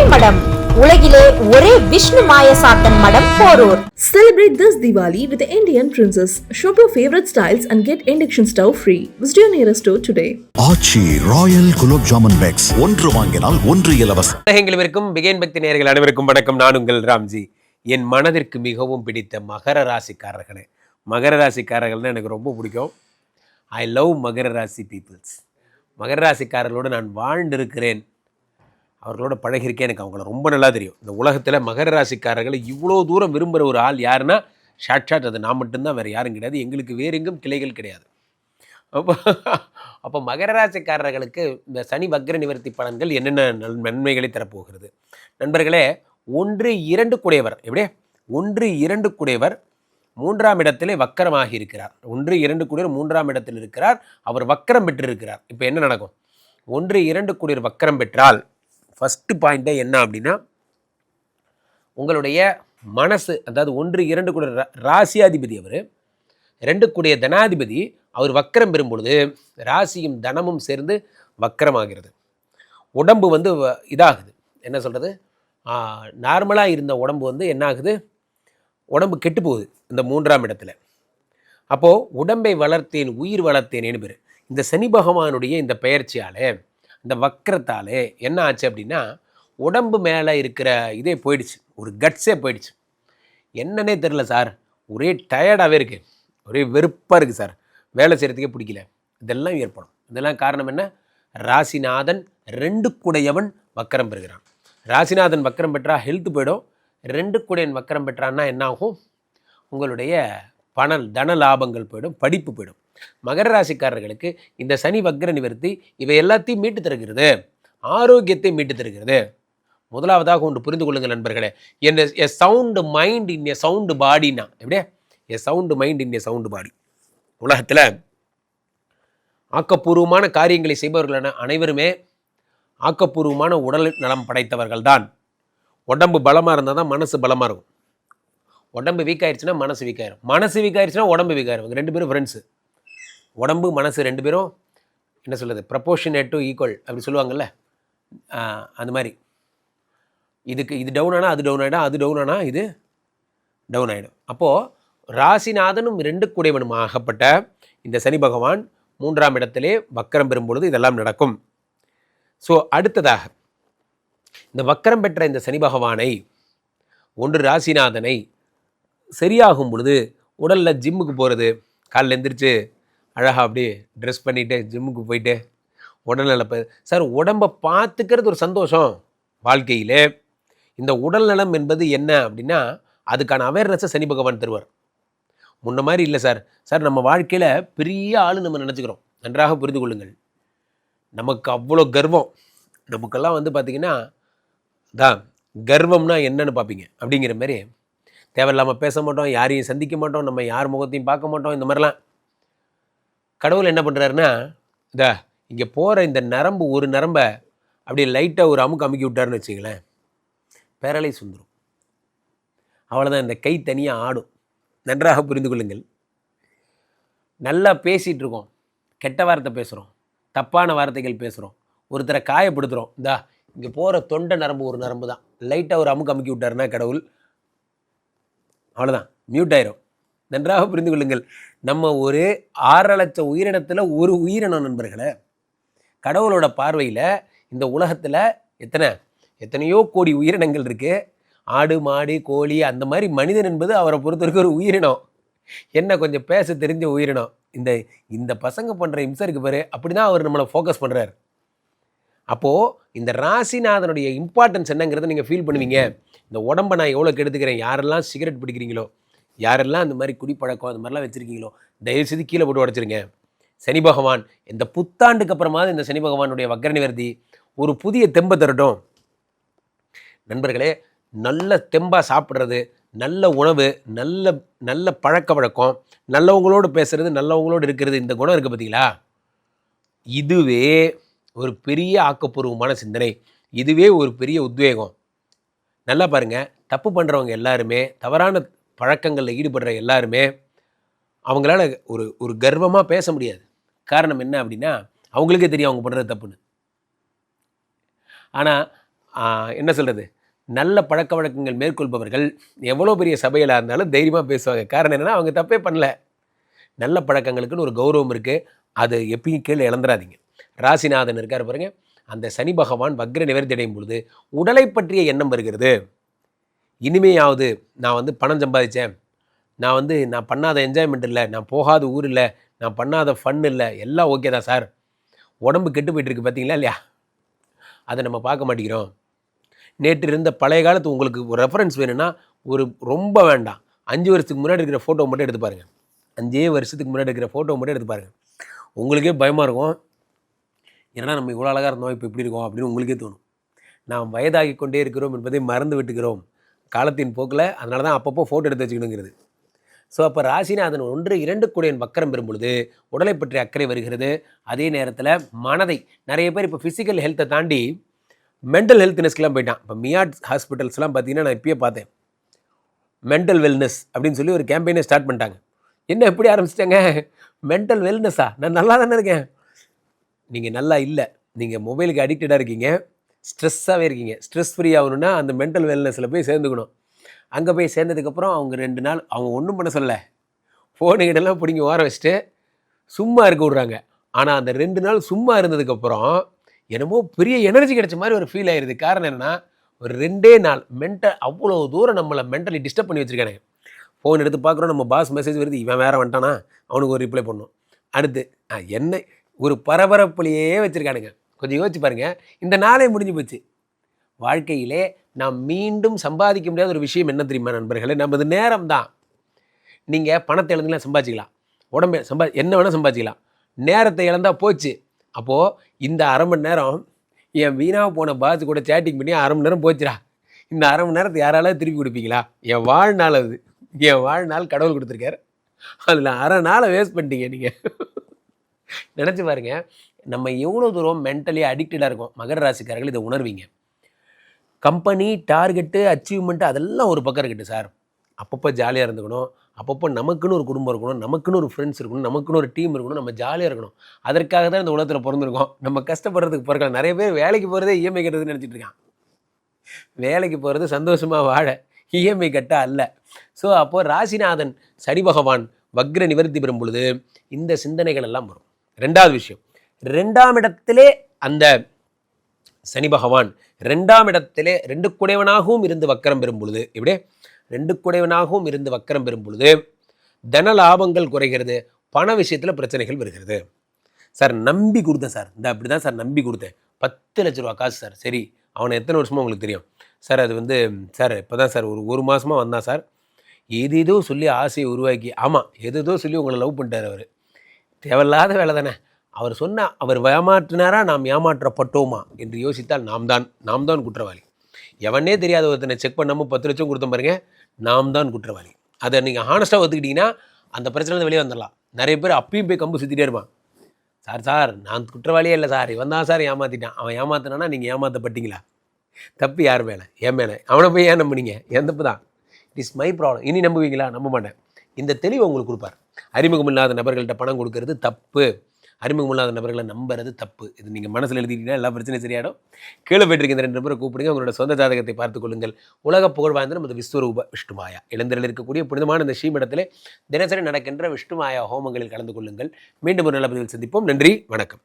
ஸ்ரீமடம் உலகிலே ஒரே விஷ்ணு மாயசாத்தன் மடம் Porur. Celebrate this Diwali with the Indian Princess. Shop your favorite styles and get induction stove free. Visit your nearest store today. Aachi royal gulab jamun packs. ஒன்று வாங்கினால் ஒன்று இலவசம். உலகெங்கிலும் பிகேன் பக்தி நேயர்கள் அனைவருக்கும் வணக்கம். நான் உங்கள் ராம்ஜி. என் மனதிற்கு மிகவும் பிடித்த மகர ராசிக்காரர்களே. மகர ராசிக்காரர்கள்னு எனக்கு ரொம்ப பிடிக்கும். ஐ லவ் மகர ராசி பீப்புள்ஸ் மகர ராசிக்காரர்களோடு நான் வாழ்ந்திருக்கிறேன். அவர்களோட பழகிருக்கே எனக்கு அவங்கள ரொம்ப நல்லா தெரியும். இந்த உலகத்தில் மகர ராசிக்காரர்களை இவ்வளோ தூரம் விரும்புகிற ஒரு ஆள் யாருன்னா ஷாட் அது நான் மட்டும்தான் வேறு யாரும் கிடையாது. எங்களுக்கு வேறு எங்கும் கிளைகள் கிடையாது. அப்போ அப்போ மகர ராசிக்காரர்களுக்கு இந்த சனி வக்ர நிவர்த்தி பலன்கள் என்னென்ன நன்மைகளை தரப்போகிறது? நண்பர்களே ஒன்று இரண்டு குடையவர் எப்படியே? ஒன்று இரண்டு குடையவர் மூன்றாம் இடத்திலே வக்கரமாகி இருக்கிறார். ஒன்று இரண்டு குடியர் மூன்றாம் இடத்தில் இருக்கிறார். அவர் வக்கரம் பெற்றிருக்கிறார். இப்போ என்ன நடக்கும்? ஒன்று இரண்டு குடியர் வக்கரம் பெற்றால் ஃபஸ்ட்டு பாயிண்ட்டே என்ன அப்படின்னா உங்களுடைய மனசு அதாவது ஒன்று இரண்டு கூட ராசியாதிபதி அவர் ரெண்டு கூடிய தனாதிபதி அவர் வக்கரம் பெறும் பொழுது ராசியும் தனமும் சேர்ந்து வக்கரமாகிறது. உடம்பு வந்து வ- இதாகுது. என்ன சொல்கிறது நார்மலாக இருந்த உடம்பு வந்து என்ன ஆகுது உடம்பு கெட்டு போகுது இந்த மூன்றாம் இடத்துல. அப்போது உடம்பை வளர்த்தேன் உயிர் வளர்த்தேன் பேர். இந்த சனி பகவானுடைய இந்த பெயர்ச்சியாலே இந்த வக்கரத்தாலே என்ன ஆச்சு அப்படின்னா உடம்பு மேலே இருக்கிற இதே போயிடுச்சு. ஒரு கட்ஸே போயிடுச்சு. என்னன்னே தெரில சார். ஒரே டயர்டாகவே இருக்குது ஒரே வெறுப்பாக இருக்குது சார். வேலை செய்கிறதுக்கே பிடிக்கல. இதெல்லாம் ஏற்படும். இதெல்லாம் காரணம் என்ன? ராசிநாதன் ரெண்டு குடையவன் வக்கரம் பெறுகிறான். ராசிநாதன் வக்கரம் பெற்றா ஹெல்த் போயிடும். ரெண்டு குடையன் வக்கரம் பெற்றான்னா என்ன ஆகும் உங்களுடைய பண தன லாபங்கள் போயிடும். படிப்பு போயிடும். மகர ராசிக்காரர்களுக்கு இந்த சனி வக்ர நிவர்த்தி இவை எல்லாத்தையும் மீட்டு தருகிறது. ஆரோக்கியத்தை மீட்டு தருகிறது. முதலாவதாக ஒன்று புரிந்து கொள்ளுங்கள் நண்பர்களே. என்ன a sound mind in a sound பாடினா எப்படியே? A sound mind in a sound body உலகத்தில் ஆக்கப்பூர்வமான காரியங்களை செய்பவர்களான அனைவருமே ஆக்கப்பூர்வமான உடல் நலம் படைத்தவர்கள் தான் உடம்பு பலமாக இருந்தால் தான் மனசு பலமாக இருக்கும். உடம்பு வீக் ஆயிடுச்சுன்னா மனசு வீக் ஆயிரும். மனசு வீக் ஆயிடுச்சுன்னா உடம்பு வீக் ஆயிரும் ரெண்டு பேரும் ஃப்ரெண்ட்ஸு உடம்பு மனசு ரெண்டு பேரும் என்ன சொல்கிறது ப்ரப்போர்ஷனேட் டு ஈக்குவல் அப்படி சொல்லுவாங்கல்ல? அந்த மாதிரி. இதுக்கு இது டவுன் ஆனால் அது டவுன் ஆகிடும் அது டவுன் ஆனால் இது டவுன் ஆகிடும் அப்போது ராசிநாதனும் ரெண்டு குடைவனும் ஆகப்பட்ட இந்த சனி பகவான் மூன்றாம் இடத்திலே வக்கரம் பெறும் பொழுது இதெல்லாம் நடக்கும். ஸோ அடுத்ததாக இந்த வக்கரம் பெற்ற இந்த சனி பகவானை ஒன்று ராசிநாதனை சரியாகும் பொழுது உடலில் ஜிம்முக்கு போகிறது காலில் எந்திரிச்சு அழகாக அப்படியே ட்ரெஸ் பண்ணிவிட்டு ஜிம்முக்கு போயிட்டு உடல்நலப்ப சார் உடம்பை பார்த்துக்கிறது ஒரு சந்தோஷம் வாழ்க்கையிலே. இந்த உடல் நலம் என்பது என்ன அப்படின்னா அதுக்கான அவேர்னஸை சனி பகவான் தருவார். முன்ன மாதிரி இல்லை சார் சார் நம்ம வாழ்க்கையில் பெரிய ஆள் நம்ம நினச்சிக்கிறோம். நன்றாக புரிந்து கொள்ளுங்கள். நமக்கு அவ்வளோ கர்வம். நமக்கெல்லாம் வந்து பார்த்திங்கன்னா தான் கர்வம்னா என்னன்னு பார்ப்பீங்க அப்படிங்கிற மாதிரி தேவையில்லாமல் பேச மாட்டோம் யாரையும் சந்திக்க மாட்டோம் நம்ம யார் முகத்தையும் பார்க்க மாட்டோம் இந்த மாதிரிலாம். கடவுள் என்ன பண்ணுறாருன்னா இந்த இங்கே போகிற இந்த நரம்பு ஒரு நரம்பை அப்படியே லைட்டாக ஒரு அமுக்கு அமுக்கி விட்டாருன்னு வச்சுங்களேன் பேரலைஸ் சுந்தரும் அவ்வளோதான் இந்த கை தனியாக ஆடும். நன்றாக புரிந்து கொள்ளுங்கள். நல்லா பேசிகிட்டு இருக்கோம். கெட்ட வார்த்தை பேசுகிறோம் தப்பான வார்த்தைகள் பேசுகிறோம் ஒருத்தரை காயப்படுத்துகிறோம் இந்தா இங்கே போகிற தொண்டை நரம்பு ஒரு நரம்பு தான் லைட்டாக ஒரு அமுக்கு அமுக்கி விட்டாருன்னா கடவுள் அவ்வளோதான் மியூட் ஆயிரும். நன்றாக புரிந்து கொள்ளுங்கள். நம்ம ஒரு ஆறரை லட்சம் உயிரினத்தில் ஒரு உயிரினம் நண்பர்களே. கடவுளோட பார்வையில் இந்த உலகத்தில் எத்தனை எத்தனையோ கோடி உயிரினங்கள் இருக்குது ஆடு மாடு கோழி அந்த மாதிரி மனிதன் என்பது அவரை பொறுத்தவரைக்கும் ஒரு உயிரினம். என்ன கொஞ்சம் பேச தெரிஞ்ச உயிரினம். இந்த இந்த பசங்க பண்ணுற இம்சை இருக்கு பாரு. அப்படி தான் அவர் நம்மளை ஃபோக்கஸ் பண்ணுறாரு அப்போது இந்த ராசிநாதனுடைய இம்பார்ட்டன்ஸ் என்னங்கிறத நீங்கள் ஃபீல் பண்ணுவீங்க. இந்த உடம்பை நான் எவ்வளோ கெடுத்துக்கிறேன் யாரெல்லாம் சிகரெட் பிடிக்கிறீங்களோ? யாரெல்லாம் அந்த மாதிரி குடிப்பழக்கம் அந்த மாதிரிலாம் வச்சுருக்கீங்களோ தயவுசெய்து கீழே போட்டு உடச்சிருங்க. சனி பகவான் இந்த புத்தாண்டுக்கு அப்புறமாவது இந்த சனி பகவானுடைய வக்ர நிவர்த்தி ஒரு புதிய தெம்பை தரட்டும். நண்பர்களே நல்ல தெம்பாக சாப்பிட்றது நல்ல உணவு நல்ல நல்ல பழக்க வழக்கம் நல்லவங்களோடு பேசுகிறது நல்லவங்களோடு இருக்கிறது இந்த குணம் இருக்குது பார்த்தீங்களா இதுவே ஒரு பெரிய ஆக்கப்பூர்வமான சிந்தனை. இதுவே ஒரு பெரிய உத்வேகம். நல்லா பாருங்கள் தப்பு பண்ணுறவங்க எல்லாருமே தவறான பழக்கங்களில் ஈடுபடுற எல்லாருமே அவங்களால ஒரு ஒரு கர்வமாக பேச முடியாது. காரணம் என்ன அப்படின்னா அவங்களுக்கே தெரியும் அவங்க பண்ணுறது தப்புன்னு. ஆனால் என்ன சொல்கிறது நல்ல பழக்க வழக்கங்கள் மேற்கொள்பவர்கள் எவ்வளோ பெரிய சபையில் இருந்தாலும் தைரியமாக பேசுவாங்க. காரணம் என்னென்னா அவங்க தப்பே பண்ணல. நல்ல பழக்கங்களுக்குன்னு ஒரு கௌரவம் இருக்குது அது எப்பயும் கீழே இழந்துடாதீங்க ராசிநாதன் இருக்கார் பாருங்கள் அந்த சனி பகவான் வக்ர நிவர்த்தி அடையும் பொழுது உடலை பற்றிய எண்ணம் வருகிறது. இனிமையாவது நான் வந்து பணம் சம்பாதிச்சேன். நான் வந்து நான் பண்ணாத என்ஜாய்மெண்ட் இல்லை நான் போகாத ஊர் இல்லை நான் பண்ணாத ஃபன் இல்லை எல்லாம் ஓகே தான் சார். உடம்பு கெட்டு போயிட்டு இருக்கு பார்த்தீங்களா இல்லையா? அதை நம்ம பார்க்க மாட்டேங்கிறோம். நேற்று இருந்த பழைய காலத்து உங்களுக்கு ஒரு ரெஃபரன்ஸ் வேணும்னா ஒரு ரொம்ப வேண்டாம். அஞ்சு வருஷத்துக்கு முன்னாடி இருக்கிற ஃபோட்டோ மட்டும் எடுத்து பாருங்கள் அஞ்சே வருஷத்துக்கு முன்னாடி இருக்கிற ஃபோட்டோ மட்டும் எடுத்து பாருங்கள் உங்களுக்கே பயமாக இருக்கும். ஏன்னா நம்ம இவ்வளோ அழகாக இருந்தோம் இப்போ இப்படி இருக்கோம் அப்படின்னு உங்களுக்கே தோணும். நாம் வயதாகி கொண்டே இருக்கிறோம் என்பதை மறந்து விட்டுக்கிறோம். காலத்தின் போக்கில் அதனால தான் அப்பப்போ ஃபோட்டோ எடுத்து வச்சுக்கணுங்கிறது. ஸோ அப்போ ராசிநாதன் ஒன்று இரண்டு கூடையன் வக்கரம் பெறும் பொழுது உடலை பற்றி அக்கறை வருகிறது. அதே நேரத்தில் மனதை நிறைய பேர் இப்போ ஃபிசிக்கல் ஹெல்த்தை தாண்டி மென்டல் ஹெல்த்னஸ்க்கெலாம் போயிட்டான். இப்போ மியாட் ஹாஸ்பிட்டல்ஸ்லாம் பார்த்தீங்கன்னா நான் இப்பயே பார்த்தேன் மென்டல் வெல்னஸ் அப்படின்னு சொல்லி ஒரு கேம்பெயினை ஸ்டார்ட் பண்ணிட்டாங்க. என்ன எப்படி ஆரம்பிச்சிட்டாங்க? மென்டல் வெல்னஸா நான் நல்லா தானே இருக்கேன். நீங்கள் நல்லா இல்லை. நீங்கள் மொபைலுக்கு அடிக்டடாக இருக்கீங்க. ஸ்ட்ரெஸ்ஸாகவே இருக்கீங்க. ஸ்ட்ரெஸ் ஃப்ரீ ஆகணும்னா அந்த மென்டல் வெல்னஸில் போய் சேர்ந்துக்கணும். அங்கே போய் சேர்ந்ததுக்கப்புறம் அவங்க ரெண்டு நாள் அவங்க ஒன்றும் பண்ண சொல்லலை. ஃபோனு கிட்டலாம் பிடிங்கி ஓர வச்சுட்டு சும்மா இருக்க விட்றாங்க. ஆனால் அந்த ரெண்டு நாள் சும்மா இருந்ததுக்கப்புறம் என்னமோ பெரிய எனர்ஜி கிடைச்ச மாதிரி ஒரு ஃபீல் ஆயிடுது காரணம் என்னென்னா ஒரு ரெண்டே நாள் மென்டல் அவ்வளோ தூரம் நம்மளை மென்டலி டிஸ்டர்ப் பண்ணி வச்சுருக்கானுங்க. ஃபோன் எடுத்து பார்க்குறோம் நம்ம பாஸ் மெசேஜ் வருது இவன் வேறு வந்துட்டானா? அவனுக்கு ஒரு ரிப்ளை பண்ணும் அடுத்து என்ன ஒரு பரபரப்புலையே வச்சுருக்கானுங்க. கொஞ்சம் யோசிச்சு பாருங்க. இந்த நாளே முடிஞ்சு போச்சு. வாழ்க்கையிலே நாம் மீண்டும் சம்பாதிக்க முடியாத ஒரு விஷயம் என்ன தெரியுமா நண்பர்களே? நமது நேரம் தான் நீங்கள் பணத்தை இழந்துலாம் சம்பாதிக்கலாம் உடம்பு சம்பா என்ன வேணால் சம்பாதிக்கலாம் நேரத்தை இழந்தால் போச்சு. அப்போது இந்த அரை மணி நேரம் என் வீணாக போன பாஸ் கூட சேட்டிங் பண்ணி அரை மணி நேரம் போச்சுடா. இந்த அரை மணி நேரத்தை யாராலும் திருப்பி கொடுப்பீங்களா? என் வாழ்நாள் அது. என் வாழ்நாள் கடவுள் கொடுத்துருக்காரு. அதில் அரை நாளை வேஸ்ட் பண்ணிட்டீங்க நீங்கள் நினச்சி பாருங்கள் நம்ம எவ்வளோ தூரம் மென்டலி அடிக்டடாக இருக்கோம்? மகர ராசிக்காரர்கள் இதை உணர்வீங்க. கம்பெனி டார்கெட்டு அச்சீவ்மெண்ட்டு அதெல்லாம் ஒரு பக்கம் இருக்கட்டும் சார் அப்பப்போ ஜாலியாக இருந்துக்கணும். அப்பப்போ நமக்குன்னு ஒரு குடும்பம் இருக்கணும். நமக்குன்னு ஒரு ஃப்ரெண்ட்ஸ் இருக்கணும். நமக்குன்னு ஒரு டீம் இருக்கணும். நம்ம ஜாலியாக இருக்கணும். அதற்காக தான் இந்த உலகத்தில் பிறந்திருக்கோம். நம்ம கஷ்டப்படுறதுக்கு பிறக்கலாம் நிறைய பேர் வேலைக்கு போகிறதே இஎம்ஐ கட்டுறதுன்னு நினச்சிட்டு இருக்கான் வேலைக்கு போகிறது சந்தோஷமாக வாழ இஎம்ஐ கட்ட அல்ல. ஸோ அப்போது ராசிநாதன் சரி பகவான் வக்ர நிவர்த்தி பெறும் பொழுது இந்த சிந்தனைகள் எல்லாம் வரும். ரெண்டாவது விஷயம். ரெண்டாம் இடத்திலே அந்த சனி பகவான் ரெண்டாம் இடத்திலே ரெண்டு குடைவனாகவும் இருந்து வக்கரம் பெறும் பொழுது இப்படியே ரெண்டு குடைவனாகவும் இருந்து வக்கரம் பெறும் பொழுது தன லாபங்கள் குறைகிறது பண விஷயத்தில் பிரச்சனைகள் வருகிறது. சார் நம்பி கொடுத்தேன் சார். இந்த அப்படி தான் சார் நம்பி கொடுத்தேன். பத்து லட்ச ரூபா காசு சார். சரி அவனை எத்தனை வருஷமோ உங்களுக்கு தெரியும்? சார் அது வந்து சார் இப்போ தான் சார் ஒரு ஒரு மாதமாக வந்தான் சார். எது ஏதோ சொல்லி ஆசையை உருவாக்கி ஆமாம் எது சொல்லி உங்களை லவ் பண்ணிட்டார் அவர். தேவையில்லாத வேலை தானே. அவர் சொன்ன அவர் ஏமாற்றினாரா நாம் ஏமாற்றப்பட்டோமா? என்று யோசித்தால் நாம் தான் நாம் தான் குற்றவாளி. எவனே தெரியாத ஒருத்தனை செக் பண்ணாமல் பத்து லட்சம் கொடுத்தோம் பாருங்க நாம் தான் குற்றவாளி. அதை நீங்கள் ஹானஸ்ட்டாக ஒத்துக்கிட்டீங்கன்னா அந்த பிரச்சனை வெளியே வந்துடலாம். நிறைய பேர் அப்பயும் போய் கம்பு சுற்றிட்டே இருப்பான். சார் சார் நான் குற்றவாளியே இல்லை சார். இவன் தான் சார் ஏமாற்றிட்டான் அவன் ஏமாத்தினானா நீங்கள் ஏமாற்றப்பட்டீங்களா தப்பு யார் மேலே? என் மேலே. அவனை போய் ஏன் நம்புனீங்க? என் தப்பு தான். இட் இஸ் மை ப்ராப்ளம் இனி நம்புவீங்களா? நம்ப மாட்டேன். இந்த தெளிவு உங்களுக்கு கொடுப்பார். அறிமுகம் இல்லாத நபர்கள்ட்ட பணம் கொடுக்கறது தப்பு. அறிமுகம் இல்லாத நபர்களை நம்புறது தப்பு. இது நீங்கள் மனசில் எழுதிட்டீங்கன்னா எல்லா பிரச்சனையும் சரியாயிடும். கீழே போயிட்டு இந்த ரெண்டு நபரை கூப்பிடுங்க. உங்களோட சொந்த ஜாதகத்தை பார்த்துக் கொள்ளுங்கள். உலக புகழ் வாய்ந்த நமது விஸ்வரூப விஷ்ணுமாயா. இளைஞரில் இருக்கக்கூடிய புனிதமான இந்த ஸ்ரீமடத்திலே தினசரி நடக்கின்ற விஷ்ணுமாயா ஹோமங்களில் கலந்து கொள்ளுங்கள். மீண்டும் ஒரு நல்ல பதிவில் சந்திப்போம். நன்றி. வணக்கம்.